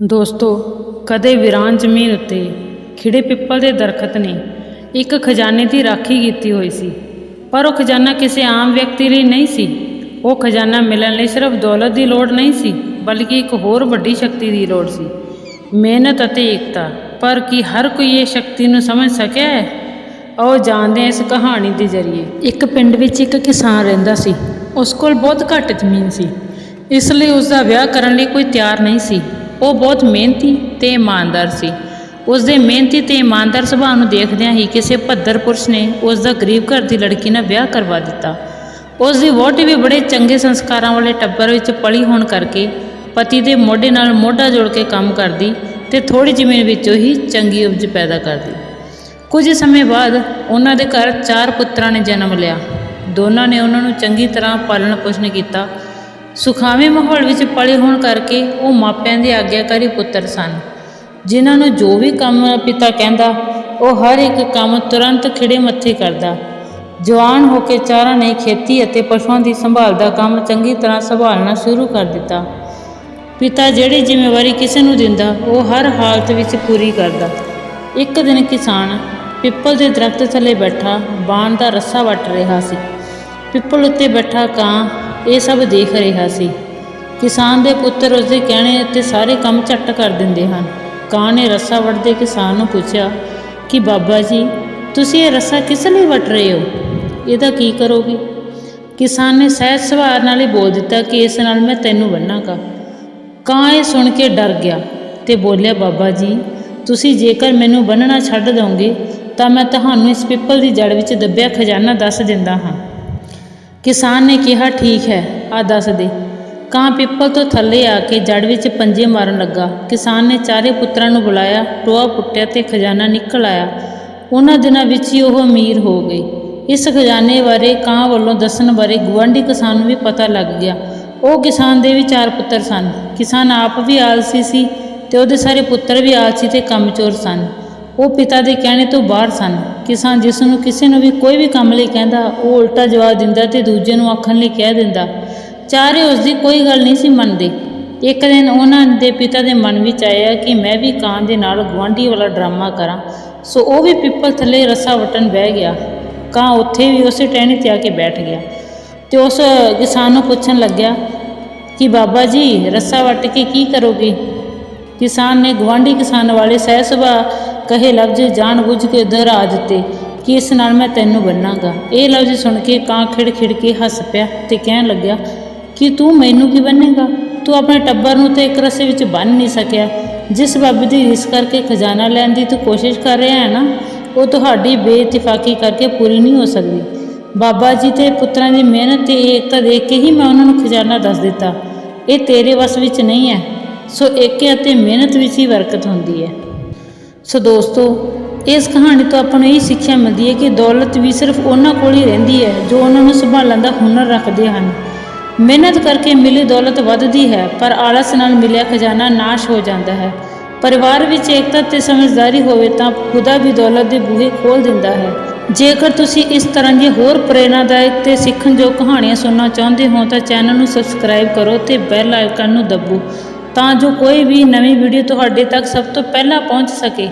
ਦੋਸਤੋ, ਕਦੇ ਵੀਰਾਨ ਜ਼ਮੀਨ ਉੱਤੇ ਖਿੜੇ ਪਿੱਪਲ ਦੇ ਦਰਖਤ ਨੇ ਇੱਕ ਖਜ਼ਾਨੇ ਦੀ ਰਾਖੀ ਕੀਤੀ ਹੋਈ ਸੀ, ਪਰ ਉਹ ਖਜ਼ਾਨਾ ਕਿਸੇ ਆਮ ਵਿਅਕਤੀ ਲਈ ਨਹੀਂ ਸੀ। ਉਹ ਖਜ਼ਾਨਾ ਮਿਲਣ ਲਈ ਸਿਰਫ ਦੌਲਤ ਦੀ ਲੋੜ ਨਹੀਂ ਸੀ, ਬਲਕਿ ਇੱਕ ਹੋਰ ਵੱਡੀ ਸ਼ਕਤੀ ਦੀ ਲੋੜ ਸੀ। ਮਿਹਨਤ ਅਤੇ ਏਕਤਾ, ਪਰ ਕੀ ਹਰ ਕੋਈ ਇਹ ਸ਼ਕਤੀ ਨੂੰ ਸਮਝ ਸਕਿਆ ਹੈ? ਆਓ ਜਾਣਦੇ ਹਾਂ ਇਸ ਕਹਾਣੀ ਦੇ ਜ਼ਰੀਏ। ਇੱਕ ਪਿੰਡ ਵਿੱਚ ਇੱਕ ਕਿਸਾਨ ਰਹਿੰਦਾ ਸੀ, ਉਸ ਕੋਲ ਬਹੁਤ ਘੱਟ ਜ਼ਮੀਨ ਸੀ, ਇਸ ਲਈ ਉਸ ਦਾ ਵਿਆਹ ਕਰਨ ਲਈ ਕੋਈ ਤਿਆਰ ਨਹੀਂ ਸੀ। ਉਹ ਬਹੁਤ ਮਿਹਨਤੀ ਤੇ ਇਮਾਨਦਾਰ ਸੀ। ਉਸ ਦੇ ਮਿਹਨਤੀ ਤੇ ਇਮਾਨਦਾਰ ਸੁਭਾਅ ਨੂੰ ਦੇਖਦਿਆਂ ਹੀ ਕਿਸੇ ਭੱਦਰ ਪੁਰਸ਼ ਨੇ ਉਸ ਦਾ ਗਰੀਬ ਘਰ ਦੀ ਲੜਕੀ ਨਾਲ ਵਿਆਹ ਕਰਵਾ ਦਿੱਤਾ। ਉਸ ਦੀ ਵਹੁਟੀ ਵੀ ਬੜੇ ਚੰਗੇ ਸੰਸਕਾਰਾਂ ਵਾਲੇ ਟੱਬਰ ਵਿੱਚ ਪਲੀ ਹੋਣ ਕਰਕੇ ਪਤੀ ਦੇ ਮੋਢੇ ਨਾਲ ਮੋਢਾ ਜੋੜ ਕੇ ਕੰਮ ਕਰਦੀ ਤੇ ਥੋੜੀ ਜ਼ਮੀਨ ਵਿੱਚੋਂ ਹੀ ਚੰਗੀ ਉਪਜ ਪੈਦਾ ਕਰਦੀ। ਕੁਝ ਸਮੇਂ ਬਾਅਦ ਉਹਨਾਂ ਦੇ ਘਰ ਚਾਰ ਪੁੱਤਰਾਂ ਨੇ ਜਨਮ ਲਿਆ। ਦੋਨਾਂ ਨੇ ਉਹਨਾਂ ਨੂੰ ਚੰਗੀ ਤਰ੍ਹਾਂ ਪਾਲਣ ਪੋਸ਼ਣ ਕੀਤਾ ਸੁਖਾਵੇਂ ਮਾਹੌਲ ਵਿੱਚ ਪਲੇ ਹੋਣ ਕਰਕੇ ਉਹ ਮਾਪਿਆਂ ਦੇ ਆਗਿਆਕਾਰੀ ਪੁੱਤਰ ਸਨ, ਜਿਨ੍ਹਾਂ ਨੂੰ ਜੋ ਵੀ ਕੰਮ ਪਿਤਾ ਕਹਿੰਦਾ, ਉਹ ਹਰ ਇੱਕ ਕੰਮ ਤੁਰੰਤ ਖਿੜੇ ਮੱਥੇ ਕਰਦਾ। ਜਵਾਨ ਹੋ ਕੇ ਚਾਰਾਂ ਨੇ ਖੇਤੀ ਅਤੇ ਪਸ਼ੂਆਂ ਦੀ ਸੰਭਾਲ ਦਾ ਕੰਮ ਚੰਗੀ ਤਰ੍ਹਾਂ ਸੰਭਾਲਣਾ ਸ਼ੁਰੂ ਕਰ ਦਿੱਤਾ। ਪਿਤਾ ਜਿਹੜੀ ਜ਼ਿੰਮੇਵਾਰੀ ਕਿਸੇ ਨੂੰ ਦਿੰਦਾ, ਉਹ ਹਰ ਹਾਲਤ ਵਿੱਚ ਪੂਰੀ ਕਰਦਾ। ਇੱਕ ਦਿਨ ਕਿਸਾਨ ਪਿੱਪਲ ਦੇ ਦਰਖਤ ਥੱਲੇ ਬੈਠਾ, ਬਾਣ ਦਾ ਰੱਸਾ ਵੱਟ ਰਿਹਾ ਸੀ। ਪਿੱਪਲ ਉੱਤੇ ਬੈਠਾ ਕਾਂ ਇਹ ਸਭ ਦੇਖ ਰਿਹਾ ਸੀ। ਕਿਸਾਨ ਦੇ ਪੁੱਤਰ ਉਸਦੇ ਕਹਿਣੇ ਉੱਤੇ ਸਾਰੇ ਕੰਮ ਝੱਟ ਕਰ ਦਿੰਦੇ ਹਨ। ਕਾਂ ਨੇ ਰੱਸਾ ਵੱਢਦੇ ਕਿਸਾਨ ਨੂੰ ਪੁੱਛਿਆ, ਕਿ ਬਾਬਾ ਜੀ, ਤੁਸੀਂ ਇਹ ਰੱਸਾ ਕਿਸ ਲਈ ਵੱਟ ਰਹੇ ਹੋ? ਇਹਦਾ ਕੀ ਕਰੋਗੇ? ਕਿਸਾਨ ਨੇ ਸਹਿਜ ਸੁਭਾਅ ਨਾਲ ਹੀ ਬੋਲ ਦਿੱਤਾ ਕਿ ਇਸ ਨਾਲ ਮੈਂ ਤੈਨੂੰ ਬੰਨਾਂਗਾ ਕਾਂ ਇਹ ਸੁਣ ਕੇ ਡਰ ਗਿਆ ਤੇ ਬੋਲਿਆ, ਬਾਬਾ ਜੀ, ਤੁਸੀਂ ਜੇਕਰ ਮੈਨੂੰ ਬੰਨਣਾ ਛੱਡ ਦੋਗੇ ਤਾਂ ਮੈਂ ਤੁਹਾਨੂੰ ਇਸ ਪਿੱਪਲ ਦੀ ਜੜ ਵਿੱਚ ਦੱਬਿਆ ਖਜ਼ਾਨਾ ਦੱਸ ਦਿੰਦਾ ਹਾਂ। ਕਿਸਾਨ ਨੇ ਕਿਹਾ, ਠੀਕ ਹੈ, ਆ ਦੱਸ ਦੇ। ਕਾਂ ਪਿੱਪਲ ਤੋਂ ਥੱਲੇ ਆ ਕੇ ਜੜ ਵਿੱਚ ਪੰਜੇ ਮਾਰਨ ਲੱਗਾ। ਕਿਸਾਨ ਨੇ ਚਾਰੇ ਪੁੱਤਰਾਂ ਨੂੰ ਬੁਲਾਇਆ, ਟੋਆ ਪੁੱਟਿਆ ਤੇ ਖਜ਼ਾਨਾ ਨਿਕਲ ਆਇਆ। ਉਹਨਾਂ ਦਿਨਾਂ ਵਿੱਚ ਹੀ ਉਹ ਅਮੀਰ ਹੋ ਗਏ। ਇਸ ਖਜ਼ਾਨੇ ਬਾਰੇ ਕਾਂ ਵੱਲੋਂ ਦੱਸਣ ਬਾਰੇ ਗੁਆਂਢੀ ਕਿਸਾਨ ਨੂੰ ਵੀ ਪਤਾ ਲੱਗ ਗਿਆ। ਉਹ ਕਿਸਾਨ ਦੇ ਵੀ ਚਾਰ ਪੁੱਤਰ ਸਨ। ਕਿਸਾਨ ਆਪ ਵੀ ਆਲਸੀ ਸੀ ਤੇ ਉਹਦੇ ਸਾਰੇ ਪੁੱਤਰ ਵੀ ਆਲਸੀ ਤੇ ਕੰਮਚੋਰ ਸਨ। ਉਹ ਪਿਤਾ ਦੇ ਕਹਿਣੇ ਤੋਂ ਬਾਹਰ ਸਨ ਕਿਸਾਨ ਜਿਸ ਨੂੰ ਕਿਸੇ ਨੂੰ ਵੀ ਕੋਈ ਵੀ ਕੰਮ ਲਈ ਕਹਿੰਦਾ, ਉਹ ਉਲਟਾ ਜਵਾਬ ਦਿੰਦਾ ਤੇ ਦੂਜੇ ਨੂੰ ਆਖਣ ਲਈ ਕਹਿ ਦਿੰਦਾ, ਚਾਰੇ ਉਸ ਦੀ ਕੋਈ ਗੱਲ ਨਹੀਂ ਸੀ ਮੰਨਦੇ। ਇੱਕ ਦਿਨ ਉਹਨਾਂ ਦੇ ਪਿਤਾ ਦੇ ਮਨ ਵਿੱਚ ਆਇਆ ਕਿ ਮੈਂ ਵੀ ਕਾਂ ਦੇ ਨਾਲ ਗੁਆਂਢੀ ਵਾਲਾ ਡਰਾਮਾ ਕਰਾਂ। ਸੋ ਉਹ ਵੀ ਪਿੱਪਲ ਥੱਲੇ ਰੱਸਾ ਵਟਣ ਬਹਿ ਗਿਆ। ਕਾਂ ਉੱਥੇ ਵੀ ਉਸੇ ਟਹਿਣੀ ਤੇ ਆ ਕੇ ਬੈਠ ਗਿਆ ਤੇ ਉਸ ਕਿਸਾਨ ਨੂੰ ਪੁੱਛਣ ਲੱਗਿਆ ਕਿ ਬਾਬਾ ਜੀ, ਰੱਸਾ ਵੱਟ ਕੇ ਕੀ ਕਰੋਗੇ? ਕਿਸਾਨ ਨੇ ਗਵਾਂਢੀ ਕਿਸਾਨ ਵਾਲੇ ਸਹਿ ਸੁਭਾਅ ਕਹੇ ਲਫ਼ਜ਼ ਜਾਣ ਬੁੱਝ ਕੇ ਦੁਹਰਾ ਦਿੱਤੇ ਕਿ ਇਸ ਨਾਲ ਮੈਂ ਤੈਨੂੰ ਬੰਨਾਂਗਾ? ਇਹ ਲਫ਼ਜ਼ ਸੁਣ ਕੇ ਕਾਂ ਖਿੜ ਖਿੜ ਕੇ ਹੱਸ ਪਿਆ ਤੇ ਕਹਿਣ ਲੱਗਿਆ, ਕਿ ਤੂੰ ਮੈਨੂੰ ਕੀ ਬੰਨੇਗਾ? ਤੂੰ ਆਪਣੇ ਟੱਬਰ ਨੂੰ ਤੇ ਇੱਕ ਰਸੇ ਵਿੱਚ ਬੰਨ ਨਹੀਂ ਸਕਿਆ। ਜਿਸ ਬਾਬੇ ਦੀ ਰਿਸ ਕਰਕੇ ਖਜ਼ਾਨਾ ਲੈਣ ਦੀ ਤੂੰ ਕੋਸ਼ਿਸ਼ ਕਰ ਰਿਹਾ ਹੈ ਨਾ, ਉਹ ਤੁਹਾਡੀ ਬੇਇਤਫਾਕੀ ਕਰਕੇ ਪੂਰੀ ਨਹੀਂ ਹੋ ਸਕਦੀ। ਬਾਬਾ ਜੀ ਤੇ ਪੁੱਤਰਾਂ ਦੀ ਮਿਹਨਤ ਤੇ ਏਕਤਾ ਦੇਖ ਕੇ ਹੀ ਮੈਂ ਉਹਨਾਂ ਨੂੰ ਖਜ਼ਾਨਾ ਦੱਸ ਦਿੱਤਾ। ਇਹ ਤੇਰੇ ਵੱਸ ਵਿੱਚ ਨਹੀਂ ਹੈ, ਸੋ ਏਕੇ ਅਤੇ ਮਿਹਨਤ ਵਿੱਚ ਹੀ ਬਰਕਤ ਹੁੰਦੀ ਹੈ। ਸੋ ਦੋਸਤੋ, ਇਸ ਕਹਾਣੀ ਤੋਂ ਆਪਾਂ ਨੂੰ ਇਹ ਸਿੱਖਿਆ ਮਿਲਦੀ ਹੈ ਕਿ ਦੌਲਤ ਵੀ ਸਿਰਫ ਉਹਨਾਂ ਕੋਲ ਹੀ ਰਹਿੰਦੀ ਹੈ ਜੋ ਉਹਨਾਂ ਨੂੰ ਸੰਭਾਲਣ ਦਾ ਹੁਨਰ ਰੱਖਦੇ ਹਨ। ਮਿਹਨਤ ਕਰਕੇ ਮਿਲੀ ਦੌਲਤ ਵੱਧਦੀ ਹੈ, ਪਰ ਆਲਸ ਨਾਲ ਮਿਲਿਆ ਖਜ਼ਾਨਾ ਨਾਸ਼ ਹੋ ਜਾਂਦਾ ਹੈ। ਪਰਿਵਾਰ ਵਿੱਚ ਏਕਤਾ ਤੇ ਸਮਝਦਾਰੀ ਹੋਵੇ ਤਾਂ ਖੁਦਾ ਵੀ ਦੌਲਤ ਦੇ ਬੂਹੇ ਖੋਲ ਦਿੰਦਾ ਹੈ। ਜੇਕਰ ਤੁਸੀਂ ਇਸ ਤਰ੍ਹਾਂ ਦੀਆਂ ਹੋਰ ਪ੍ਰੇਰਨਾਦਾਇਕ ਤੇ ਸਿੱਖਣਯੋਗ ਕਹਾਣੀਆਂ ਸੁਣਨਾ ਚਾਹੁੰਦੇ ਹੋ ਤਾਂ ਚੈਨਲ ਨੂੰ ਸਬਸਕ੍ਰਾਈਬ ਕਰੋ ਤੇ ਬੈਲ ਆਈਕਨ ਨੂੰ ਦੱਬੋ। ਤਾਂ ਜੋ ਕੋਈ ਵੀ ਨਵੀਂ ਵੀਡੀਓ ਤੁਹਾਡੇ ਤੱਕ ਸਭ ਤੋਂ ਪਹਿਲਾਂ ਪਹੁੰਚ ਸਕੇ।